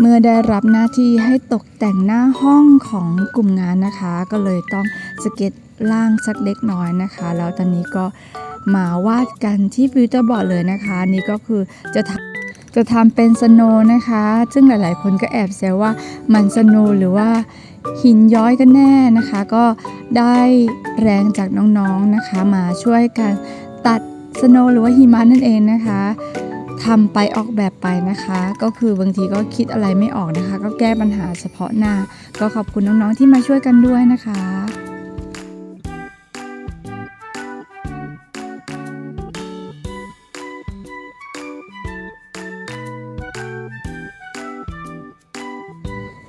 เมื่อได้รับหน้าที่ให้ตกแต่งหน้าห้องของกลุ่มงานนะคะ ก็เลยต้องสเก็ตล่างสักเล็กน้อยนะคะ แล้วตอนนี้ก็มาวาดกันที่ฟิวเจอร์บอร์ดเลยนะคะ นี่ก็คือจะทำจะทำเป็นสโนนะคะ ซึ่งหลายๆ คนก็แอบแซวว่ามันสโนหรือว่าหินย้อยกันแน่นะคะ ก็ได้แรงจากน้องๆนะคะ มาช่วยกันตัดสโนหรือว่าหิมะนั่นเองนะคะ ทำไปออกแบบไปนะคะ ก็คือบางทีก็คิดอะไรไม่ออกนะคะ ก็แก้ปัญหาเฉพาะหน้า ก็ขอบคุณน้องๆที่มาช่วยกันด้วยนะคะ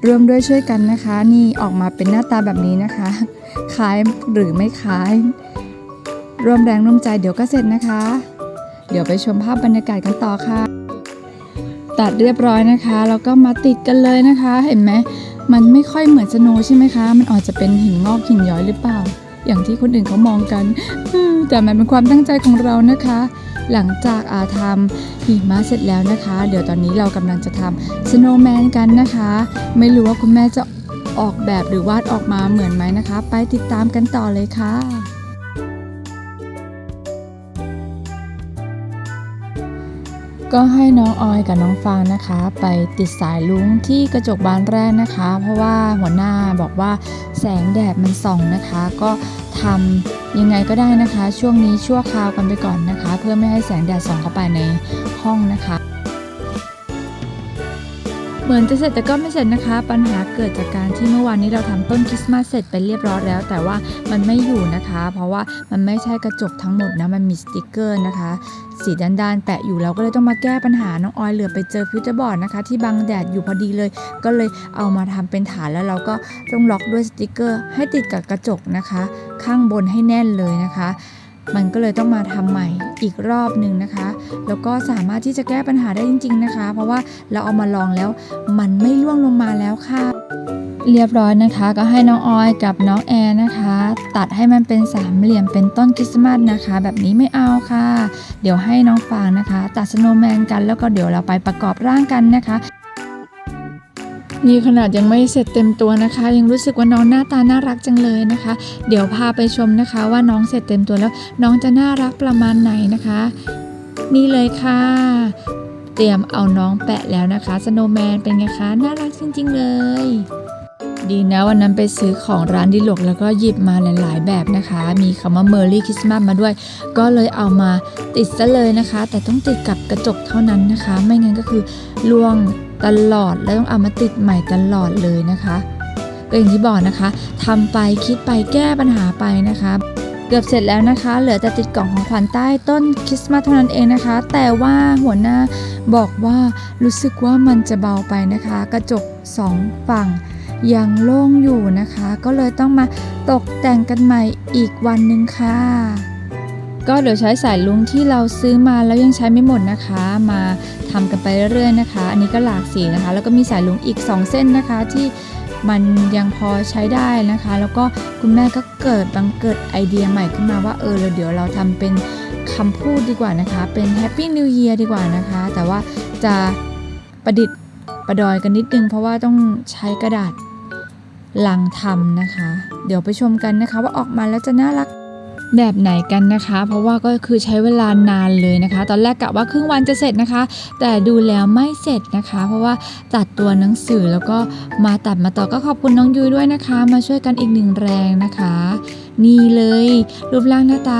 ร่วมด้วยช่วยกันนะคะ นี่ออกมาเป็นหน้าตาแบบนี้นะคะคล้ายหรือไม่คล้าย ร่วมแรงร่วมใจเดี๋ยวก็เสร็จนะคะ เดี๋ยวไปชมภาพบรรยากาศกันต่อค่ะ ตัดเรียบร้อยนะคะแล้วก็มาติดกันเลยนะคะ เห็นไหมมันไม่ค่อยเหมือนสโนว์ใช่ไหมคะ มันอาจจะเป็นหินงอกหินย้อยหรือเปล่า อย่างที่คนอื่นเขามองกัน แต่มันเป็นความตั้งใจของเรานะคะ หลังจากอาทำหิมะเสร็จแล้วนะคะ เดี๋ยวตอนนี้เรากำลังจะทำสโนว์แมนกันนะคะ ไม่รู้ว่าคุณแม่จะออกแบบหรือวาดออกมาเหมือนไหมนะคะ ไปติดตามกันต่อเลยค่ะ ก็ให้น้องออยกับน้องฟางนะคะ ไปติดสายลุงที่กระจกบานแรกนะคะ เพราะว่าหัวหน้าบอกว่าแสงแดดมันส่องนะคะ ก็ทำยังไงก็ได้นะคะ ช่วงนี้ชั่วคราวกันไปก่อนนะคะ เพื่อไม่ให้แสงแดดส่องเข้าไปในห้องนะคะ เหมือนจะเสร็จแต่ก็ไม่เสร็จนะคะ ปัญหาเกิดจากการที่เมื่อวานนี้เราทำต้นคริสต์มาสเสร็จไปเรียบร้อยแล้ว แต่ว่ามันไม่อยู่นะคะ เพราะว่ามันไม่ใช่กระจกทั้งหมดนะมันมีสติกเกอร์นะคะสีด้านๆแปะอยู่เราก็เลยต้องมาแก้ปัญหาน้องออยเหลือไปเจอฟิวเจอร์บอร์ดนะคะ ที่บังแดดอยู่พอดีเลย ก็เลยเอามาทำเป็นฐานแล้วเราก็ต้องล็อกด้วยสติกเกอร์ ให้ติดกับกระจกนะคะ ข้างบนให้แน่นเลยนะคะ มันก็เลยต้องมาทำใหม่อีกรอบหนึ่งนะคะ แล้วก็สามารถที่จะแก้ปัญหาได้จริง ๆนะคะ เพราะว่าเราเอามาลองแล้วมันไม่ร่วงลงมาแล้วค่ะ เรียบร้อยนะคะ ก็ให้น้องออยกับน้องแอร์นะคะ ตัดให้มันเป็นสามเหลี่ยมเป็นต้นคริสต์มาสนะคะ แบบนี้ไม่เอาค่ะ เดี๋ยวให้น้องฟางนะคะ ตัดสโนว์แมนกันแล้วก็เดี๋ยวเราไปประกอบร่างกันนะคะ นี่ขนาดยังไม่เสร็จเต็มตัวนะคะ ยังรู้สึกว่าน้องหน้าตาน่ารักจังเลยนะคะ เดี๋ยวพาไปชมนะคะว่าน้องเสร็จเต็มตัวแล้วน้องจะน่ารักประมาณไหนนะคะ นี่เลยค่ะ เตรียมเอาน้องแปะแล้วนะคะสโนว์แมนเป็นไงคะน่ารักจริง ๆ เลยดีนะวันนั้นไปซื้อของร้านดิลกแล้วก็หยิบมาหลาย ๆ แบบนะคะ มีคำว่า Merry Christmas มาด้วย ก็เลยเอามาติดซะเลยนะคะ แต่ต้องติดกับกระจกเท่านั้นนะคะ ไม่งั้นก็คือล่วง ตลอดแล้วต้องเอามาติดใหม่ตลอดเลยนะคะก็อย่างที่บอกนะคะทำไปคิดไปแก้ปัญหาไปนะคะ เกือบเสร็จแล้วนะคะ เหลือแต่ติดกล่องของขวัญใต้ต้นคริสต์มาสเท่านั้นเองนะคะ แต่ว่าหัวหน้าบอกว่ารู้สึกว่ามันจะเบาไปนะคะ กระจกสองฝั่งยังโล่งอยู่นะคะ ก็เลยต้องมาตกแต่งกันใหม่อีกวันหนึ่งค่ะ ก็เดี๋ยวใช้สายลุงที่เราซื้อมาแล้วยังใช้ไม่หมดนะคะ มาทำกันไปเรื่อยๆนะคะ อันนี้ก็หลากสีนะคะ แล้วก็มีสายลุงอีก 2 เส้นนะคะ ที่มันยังพอใช้ได้นะคะ แล้วก็คุณแม่ก็เกิดบังเกิดไอเดียใหม่ขึ้นมาว่าเออเราเดี๋ยวเราทำเป็นคำพูดดีกว่านะคะ เป็น Happy New Year ดีกว่านะคะ แต่ว่าจะประดิษฐ์ประดอยกันนิดนึงเพราะว่าต้องใช้กระดาษลังทำนะคะ เดี๋ยวไปชมกันนะคะว่าออกมาแล้วจะน่ารัก แบบไหนกันนะคะ เพราะว่าก็คือใช้เวลานานเลยนะคะ ตอนแรกกะว่าครึ่งวันจะเสร็จนะคะ แต่ดูแล้วไม่เสร็จนะคะ เพราะว่าตัดตัวหนังสือแล้วก็มาตัดมาต่อก็ขอบคุณน้องยุ้ยด้วยนะคะ มาช่วยกันอีกหนึ่งแรงนะคะ นี่เลย รูปร่างหน้าตา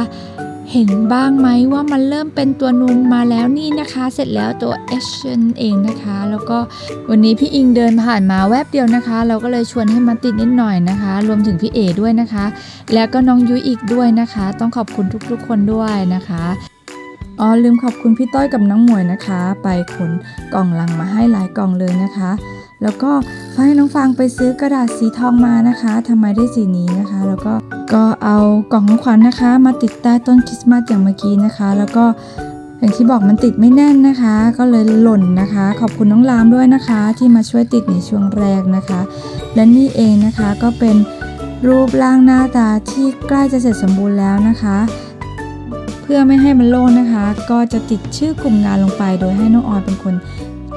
เห็นบ้างไหมว่ามันเริ่มเป็นตัวนูนมาแล้วนี่นะคะ เสร็จแล้วตัว H นั่นเองนะคะ แล้วก็วันนี้พี่อิงเดินผ่านมาแวบเดียวนะคะ เราก็เลยชวนให้มาติดนิดหน่อยนะคะ รวมถึงพี่เอด้วยนะคะ แล้วก็น้องยุ้ยอีกด้วยนะคะ ต้องขอบคุณทุกๆ คนด้วยนะคะอ๋อลืมขอบคุณพี่ต้อยกับน้องหมวยนะคะ ไปขนกล่องลังมาให้หลายกล่องเลยนะคะ แล้วก็ ให้น้องฟางไปซื้อกระดาษสีทองมานะคะทำไมได้สีนี้นะคะ แล้วก็ก็เอากล่องของขวัญนะคะ มาติดใต้ต้นคริสต์มาสอย่างเมื่อกี้นะคะ แล้วก็อย่างที่บอกมันติดไม่แน่นนะคะ ก็เลยหล่นนะคะ ขอบคุณน้องลามด้วยนะคะ ที่มาช่วยติดในช่วงแรกนะคะ และนี่เองนะคะก็เป็นรูปร่างหน้าตาที่ใกล้จะเสร็จสมบูรณ์แล้วนะคะ เพื่อไม่ให้มันโล่งนะคะ ก็จะติดชื่อกลุ่มงานลงไป โดยให้น้องออยเป็นคน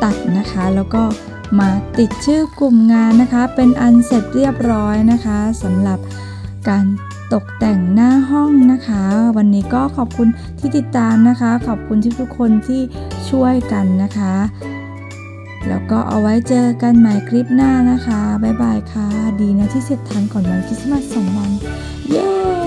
ตัดนะคะ แล้วก็ มาติดชื่อกลุ่มงานนะคะ เป็นอันเสร็จเรียบร้อยนะคะสำหรับการตกแต่งหน้าห้องนะคะ วันนี้ก็ขอบคุณที่ติดตามนะคะ ขอบคุณที่ทุกคนที่ช่วยกันนะคะ แล้วก็เอาไว้เจอกันใหม่คลิปหน้านะคะ บ๊ายบายค่ะ ดีนะที่เสร็จทันก่อนวันคริสต์มาสสองวัน เย้